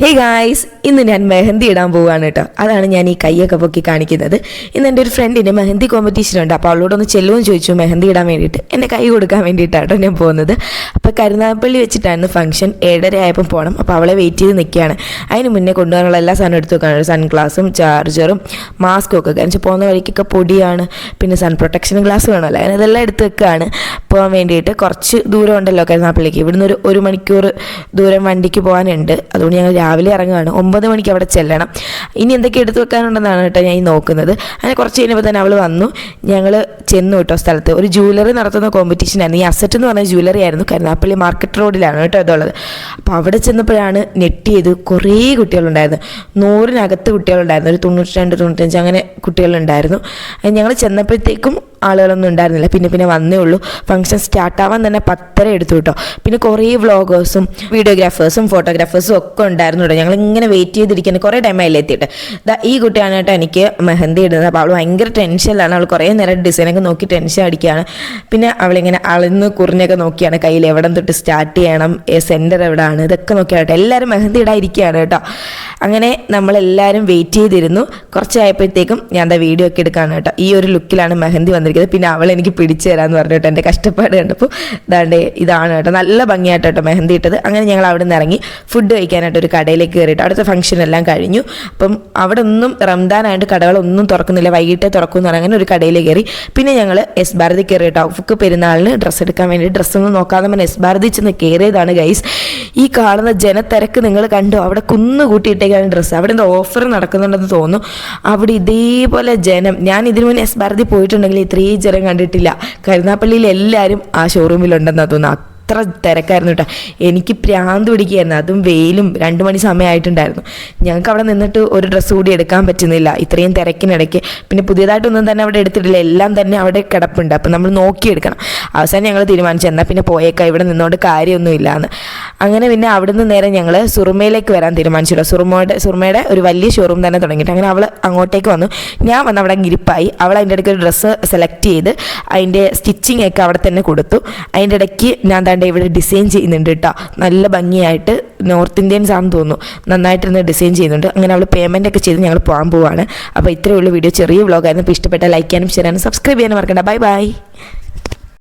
Hey guys ഇന്ന് ഞാൻ മെഹന്തി ഇടാൻ പോവുകയാണ് കേട്ടോ. അതാണ് ഞാൻ ഈ കൈയൊക്കെ പൊക്കി കാണിക്കുന്നത്. ഇന്ന് എന്റെ ഒരു ഫ്രണ്ടിന് മെഹന്തി കോമ്പറ്റീഷൻ ഉണ്ട്. അപ്പോൾ അവളോടൊന്ന് ചെല്ലുമെന്ന് ചോദിച്ചു മെഹന്തി ഇടാൻ വേണ്ടിയിട്ട്. എന്റെ കൈ കൊടുക്കാൻ വേണ്ടിയിട്ടാണ് ഞാൻ പോകുന്നത്. അപ്പോൾ കരുനാഗപ്പള്ളി വെച്ചിട്ടായിരുന്നു ഫംഗ്ഷൻ ഏഴര ആയപ്പോൾ പോകണം അപ്പോൾ അവളെ വെയിറ്റ് ചെയ്ത് നിൽക്കുകയാണ്. അതിന് മുന്നേ കൊണ്ടുപോകാനുള്ള എല്ലാ സാധനവും എടുത്ത് വെക്കാണ്. സൺഗ്ലാസും ചാർജറും മാസ്കും ഒക്കെ. കാരണം പോകുന്ന വഴിക്കൊക്കെ പൊടിയാണ്. പിന്നെ സൺ പ്രൊട്ടക്ഷൻ ഗ്ലാസ് വേണമല്ലോ. അങ്ങനെ ഇതെല്ലാം എടുത്ത് വെക്കുകയാണ്. പോകാൻ വേണ്ടിയിട്ട് കുറച്ച് ദൂരം ഉണ്ടല്ലോ കരുനാഗപ്പള്ളിക്ക്. ഇവിടുന്ന് ഒരു ഒരു മണിക്കൂർ ദൂരം വണ്ടിക്ക് പോകാനുണ്ട്. അതുകൊണ്ട് ഞങ്ങൾ രാവിലെ ഇറങ്ങുകയാണ് ഒമ്പത് മണിക്ക് അവിടെ ചെല്ലണം. ഇനി എന്തൊക്കെ എടുത്തു വെക്കാനുണ്ടെന്നാണ് കേട്ടോ ഞാൻ ഈ നോക്കുന്നത്. അങ്ങനെ കുറച്ച് കഴിഞ്ഞപ്പോൾ തന്നെ അവൾ വന്നു. ഞങ്ങൾ ചെന്നു കേട്ടോ സ്ഥലത്ത്. ഒരു ജ്വല്ലറി നടത്തുന്ന കോമ്പറ്റീഷൻ ആയിരുന്നു. ഈ അസറ്റ് എന്ന് പറഞ്ഞ ജ്വല്ലറി ആയിരുന്നു കരുനാപ്പള്ളി മാർക്കറ്റ് റോഡിലാണ് കേട്ടോ ഇതുള്ളത്. അപ്പോൾ അവിടെ ചെന്നപ്പോഴാണ് നെറ്റ് ചെയ്ത് കുറേ കുട്ടികളുണ്ടായിരുന്നു. നൂറിനകത്ത് കുട്ടികളുണ്ടായിരുന്നു. ഒരു തൊണ്ണൂറ്റി രണ്ട് തൊണ്ണൂറ്റഞ്ച് അങ്ങനെ കുട്ടികളുണ്ടായിരുന്നു. ഞങ്ങൾ ചെന്നപ്പോഴത്തേക്കും ആളുകളൊന്നും ഉണ്ടായിരുന്നില്ല. പിന്നെ പിന്നെ വന്നേ ഉള്ളൂ. ഫംഗ്ഷൻ സ്റ്റാർട്ടാവാൻ തന്നെ പത്തര എടുത്തു കേട്ടോ. പിന്നെ കുറേ വ്ളോഗേഴ്സും വീഡിയോഗ്രാഫേഴ്സും ഫോട്ടോഗ്രാഫേഴ്സും ഒക്കെ ഉണ്ടായിരുന്നു. കേട്ടോ. ഞങ്ങൾ ഇങ്ങനെ വെയിറ്റ് ചെയ്തിരിക്കുന്നത് കുറേ ടൈം ദാ ഈ കുട്ടിയാണ് കേട്ടോ എനിക്ക് മെഹന്തി ഇടുന്നത്. അപ്പോൾ അവൾ ഭയങ്കര ടെൻഷനിലാണ് അവൾ കുറേ നേരം ഡിസൈനൊക്കെ നോക്കി ടെൻഷൻ അടിക്കുകയാണ്. പിന്നെ അവളിങ്ങനെ അളന്ന് കുറിഞ്ഞൊക്കെ നോക്കിയാണ് കയ്യിൽ എവിടെ തൊട്ട് സ്റ്റാർട്ട് ചെയ്യണം സെന്റർ എവിടെയാണ് ഇതൊക്കെ നോക്കിയാണ് കേട്ടോ. എല്ലാവരും മെഹന്തി ഇടാതിരിക്കുകയാണ് കേട്ടോ. അങ്ങനെ നമ്മളെല്ലാവരും വെയിറ്റ് ചെയ്തിരുന്നു. കുറച്ചായപ്പോഴത്തേക്കും ഞാൻ എന്താ വീഡിയോ ഒക്കെ എടുക്കുകയാണ് കേട്ടോ. ഈ ഒരു ലുക്കിലാണ് മെഹന്തി വന്നിരിക്കുന്നത്. പിന്നെ അവൾ എനിക്ക് പിടിച്ചു തരാമെന്ന് പറഞ്ഞു കേട്ടോ. എന്റെ കഷ്ടപ്പാട് കണ്ടപ്പോൾ ഇതാണ്ട് ഇതാണ് കേട്ടോ. നല്ല ഭംഗിയായിട്ട് കേട്ടോ മെഹന്തി ഇട്ടത്. അങ്ങനെ ഞങ്ങൾ അവിടെ നിന്ന് ഇറങ്ങി ഫുഡ് കഴിക്കാനായിട്ട് ഒരു കടയിലേക്ക് കയറിയിട്ട് അവിടുത്തെ ഫംഗ്ഷൻ എല്ലാം കഴിഞ്ഞു. അപ്പം അവിടെ ഒന്നും റംദാനായിട്ട് കടകളൊന്നും തുറക്കുന്നില്ല. വൈകിട്ടേ തുറക്കും എന്ന് അങ്ങനെ ഒരു കടയിലേക്ക് കയറി. പിന്നെ ഞങ്ങൾ എസ് ഭാരതി കയറി കേട്ടോ പെരുന്നാളിന് ഡ്രസ്സ് എടുക്കാൻ വേണ്ടി ഡ്രസ്സൊന്നും നോക്കാതെ തന്നെ എസ് ഭാരതി ചെന്ന് കയറിയതാണ് ഗൈസ് ഈ കാണുന്ന ജനത്തിരക്ക് നിങ്ങൾ കണ്ടു? അവിടെ കുന്നു കൂട്ടിയിട്ടേക്കാണ് ഡ്രസ്സ് അവിടെ എന്തോ ഓഫർ നടക്കുന്നുണ്ടെന്ന് തോന്നുന്നു. അവിടെ ഇതേപോലെ ജനം. ഞാൻ ഇതിനു മുന്നേ എസ് ഭാരതി പോയിട്ടുണ്ടെങ്കിൽ ഇത്രയും ജനം കണ്ടിട്ടില്ല. കരുനാപ്പള്ളിയിൽ എല്ലാവരും ആ ഷോറൂമിലുണ്ടെന്നാണ് തോന്നുന്നു. അത്ര തിരക്കായിരുന്നു കേട്ടോ എനിക്ക് പ്രാന്ത് പിടിക്കുകയായിരുന്നു. അതും വെയിലും രണ്ട് മണി സമയമായിട്ടുണ്ടായിരുന്നു. ഞങ്ങൾക്ക് അവിടെ നിന്നിട്ട് ഒരു ഡ്രസ്സ് കൂടി എടുക്കാൻ പറ്റുന്നില്ല. ഇത്രയും തിരക്കിനിടയ്ക്ക്. പിന്നെ പുതിയതായിട്ടൊന്നും തന്നെ അവിടെ എടുത്തിട്ടില്ല. എല്ലാം തന്നെ അവിടെ കിടപ്പുണ്ട്. അപ്പം നമ്മൾ നോക്കിയെടുക്കണം. അവസാനം ഞങ്ങൾ തീരുമാനിച്ചു. എന്നാൽ പിന്നെ പോയേക്കാം. ഇവിടെ നിന്നുകൊണ്ട് കാര്യമൊന്നുമില്ല എന്ന് അങ്ങനെ പിന്നെ അവിടുന്ന് നേരെ ഞങ്ങൾ സുറുമയിലേക്ക് വരാൻ തീരുമാനിച്ചു സുറുമയുടെ സുറുമയുടെ ഒരു വലിയ ഷോറൂം തന്നെ തുടങ്ങിയിട്ട്. അങ്ങനെ അവൾ അങ്ങോട്ടേക്ക് വന്നു. ഞാൻ വന്ന് അവിടെ ഇരിപ്പായി അവൾ അതിന്റെ ഇടയ്ക്ക് ഒരു ഡ്രസ്സ് സെലക്ട് ചെയ്ത് അതിന്റെ സ്റ്റിച്ചിങ് ഒക്കെ അവിടെ തന്നെ കൊടുത്തു. അതിന്റെ ഇടയ്ക്ക് ഞാൻ താണ്ട് ഇവിടെ ഡിസൈൻ ചെയ്യുന്നുണ്ട് കേട്ടോ നല്ല ഭംഗിയായിട്ട് നോർത്ത് ഇന്ത്യൻസ് ആണെന്ന് തോന്നുന്നു. നന്നായിട്ടിരുന്ന് ഡിസൈൻ ചെയ്യുന്നുണ്ട്. അങ്ങനെ അവൾ പേയ്മെന്റ് ഒക്കെ ചെയ്ത് ഞങ്ങൾ പോകാൻ പോവാണ്. അപ്പോൾ ഇത്രയേ ഉള്ളൂ വീഡിയോ. ചെറിയ വ്ളോഗായിരുന്നു അപ്പോൾ ഇഷ്ടപ്പെട്ട ലൈക്ക് ചെയ്യാനും ഷെയർ ചെയ്യാനും സബ്സ്ക്രൈബ് ചെയ്യാനും മറക്കണ്ട. Bye bye